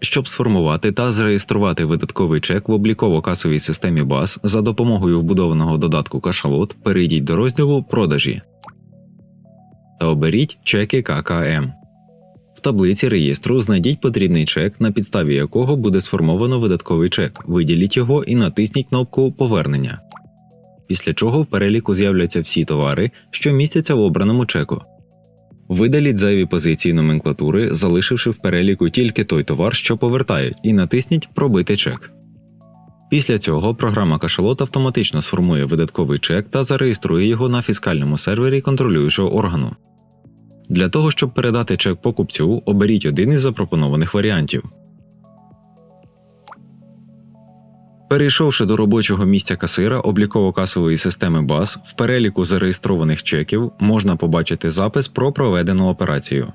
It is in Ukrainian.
Щоб сформувати та зареєструвати видатковий чек в обліково-касовій системі БАС за допомогою вбудованого додатку Кашалот, перейдіть до розділу Продажі та оберіть чеки ККМ. В таблиці реєстру знайдіть потрібний чек, на підставі якого буде сформовано видатковий чек. Виділіть його і натисніть кнопку Повернення. Після чого в переліку з'являться всі товари, що містяться в обраному чеку. Видаліть зайві позиції номенклатури, залишивши в переліку тільки той товар, що повертають, і натисніть Пробити чек. Після цього програма Кашалот автоматично сформує видатковий чек та зареєструє його на фіскальному сервері контролюючого органу. Для того, щоб передати чек покупцю, оберіть один із запропонованих варіантів. Перейшовши до робочого місця касира обліково-касової системи БАС, в переліку зареєстрованих чеків можна побачити запис про проведену операцію.